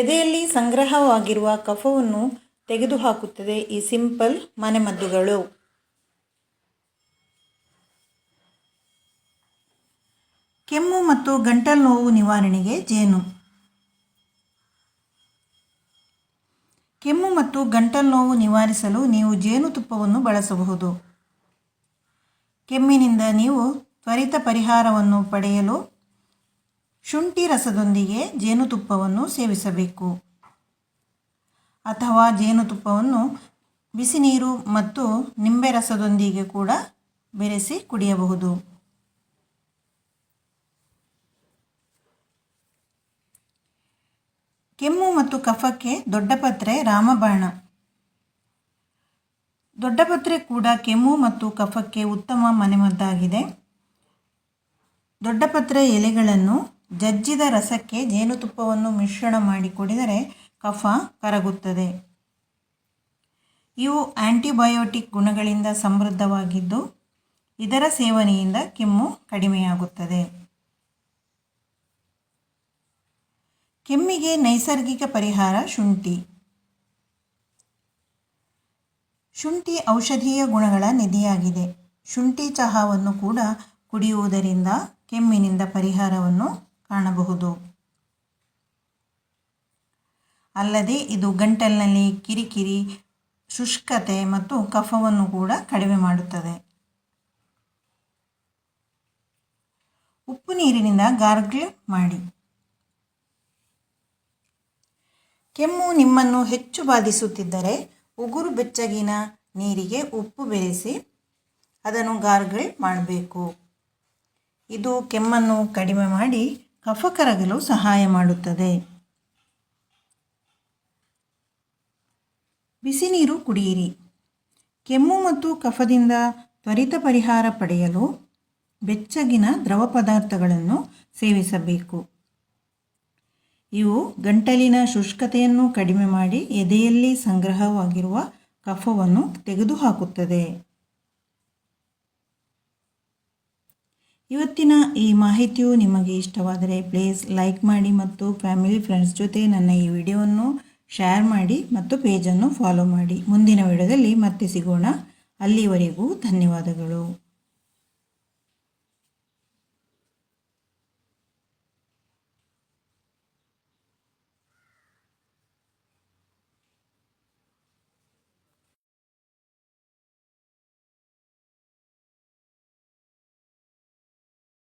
ಎದೆಯಲ್ಲಿ ಸಂಗ್ರಹವಾಗಿರುವ ಕಫವನ್ನು ತೆಗೆದುಹಾಕುತ್ತದೆ ಈ ಸಿಂಪಲ್ ಮನೆಮದ್ದುಗಳು. ಕೆಮ್ಮು ಮತ್ತು ಗಂಟಲು ನೋವು ನಿವಾರಣೆಗೆ ಜೇನು. ಕೆಮ್ಮು ಮತ್ತು ಗಂಟಲು ನೋವು ನಿವಾರಿಸಲು ನೀವು ಜೇನುತುಪ್ಪವನ್ನು ಬಳಸಬಹುದು. ಕೆಮ್ಮಿನಿಂದ ನೀವು ತ್ವರಿತ ಪರಿಹಾರವನ್ನು ಪಡೆಯಲು ಶುಂಠಿ ರಸದೊಂದಿಗೆ ಜೇನುತುಪ್ಪವನ್ನು ಸೇವಿಸಬೇಕು. ಅಥವಾ ಜೇನುತುಪ್ಪವನ್ನು ಬಿಸಿ ನೀರು ಮತ್ತು ನಿಂಬೆ ರಸದೊಂದಿಗೆ ಕೂಡ ಬೆರೆಸಿ ಕುಡಿಯಬಹುದು. ಕೆಮ್ಮು ಮತ್ತು ಕಫಕ್ಕೆ ದೊಡ್ಡಪತ್ರೆ ರಾಮಬಾಣ. ದೊಡ್ಡಪತ್ರೆ ಕೂಡ ಕೆಮ್ಮು ಮತ್ತು ಕಫಕ್ಕೆ ಉತ್ತಮ ಮನೆಮದ್ದಾಗಿದೆ. ದೊಡ್ಡಪತ್ರೆ ಎಲೆಗಳನ್ನು ಜಜ್ಜಿದ ರಸಕ್ಕೆ ಜೇನುತುಪ್ಪವನ್ನು ಮಿಶ್ರಣ ಮಾಡಿ ಕುಡಿದರೆ ಕಫ ಕರಗುತ್ತದೆ. ಇವು ಆಂಟಿಬಯೋಟಿಕ್ ಗುಣಗಳಿಂದ ಸಮೃದ್ಧವಾಗಿದ್ದು, ಇದರ ಸೇವನೆಯಿಂದ ಕೆಮ್ಮು ಕಡಿಮೆಯಾಗುತ್ತದೆ. ಕೆಮ್ಮಿಗೆ ನೈಸರ್ಗಿಕ ಪರಿಹಾರ ಶುಂಠಿ. ಶುಂಠಿ ಔಷಧೀಯ ಗುಣಗಳ ನಿಧಿಯಾಗಿದೆ. ಶುಂಠಿ ಚಹಾವನ್ನು ಕೂಡ ಕುಡಿಯುವುದರಿಂದ ಕೆಮ್ಮಿನಿಂದ ಪರಿಹಾರವನ್ನು ಕಾಣಬಹುದು. ಅಲ್ಲದೆ ಇದು ಗಂಟಲಿನಲ್ಲಿ ಕಿರಿಕಿರಿ, ಶುಷ್ಕತೆ ಮತ್ತು ಕಫವನ್ನು ಕೂಡ ಕಡಿಮೆ ಮಾಡುತ್ತದೆ. ಉಪ್ಪು ನೀರಿನಿಂದ ಗಾರ್ಗ್ಲ್ ಮಾಡಿ. ಕೆಮ್ಮು ನಿಮ್ಮನ್ನು ಹೆಚ್ಚು ಬಾಧಿಸುತ್ತಿದ್ದರೆ ಉಗುರು ಬೆಚ್ಚಗಿನ ನೀರಿಗೆ ಉಪ್ಪು ಬೆರೆಸಿ ಅದನ್ನು ಗಾರ್ಗಲ್ ಮಾಡಬೇಕು. ಇದು ಕೆಮ್ಮನ್ನು ಕಡಿಮೆ ಮಾಡಿ ಕಫ ಕರಗಲು ಸಹಾಯ ಮಾಡುತ್ತದೆ. ಬಿಸಿ ನೀರು ಕುಡಿಯಿರಿ. ಕೆಮ್ಮು ಮತ್ತು ಕಫದಿಂದ ತ್ವರಿತ ಪರಿಹಾರ ಪಡೆಯಲು ಬೆಚ್ಚಗಿನ ದ್ರವ ಪದಾರ್ಥಗಳನ್ನು ಸೇವಿಸಬೇಕು. ಇವು ಗಂಟಲಿನ ಶುಷ್ಕತೆಯನ್ನು ಕಡಿಮೆ ಮಾಡಿ ಎದೆಯಲ್ಲಿ ಸಂಗ್ರಹವಾಗಿರುವ ಕಫವನ್ನು ತೆಗೆದುಹಾಕುತ್ತದೆ. ಇವತ್ತಿನ ಈ ಮಾಹಿತಿಯು ನಿಮಗೆ ಇಷ್ಟವಾದರೆ ಪ್ಲೀಸ್ ಲೈಕ್ ಮಾಡಿ ಮತ್ತು ಫ್ಯಾಮಿಲಿ ಫ್ರೆಂಡ್ಸ್ ಜೊತೆ ನನ್ನ ಈ ವಿಡಿಯೋವನ್ನು ಶೇರ್ ಮಾಡಿ ಮತ್ತು ಪೇಜನ್ನು ಫಾಲೋ ಮಾಡಿ. ಮುಂದಿನ ವಿಡಿಯೋದಲ್ಲಿ ಮತ್ತೆ ಸಿಗೋಣ. ಅಲ್ಲಿವರೆಗೂ ಧನ್ಯವಾದಗಳು.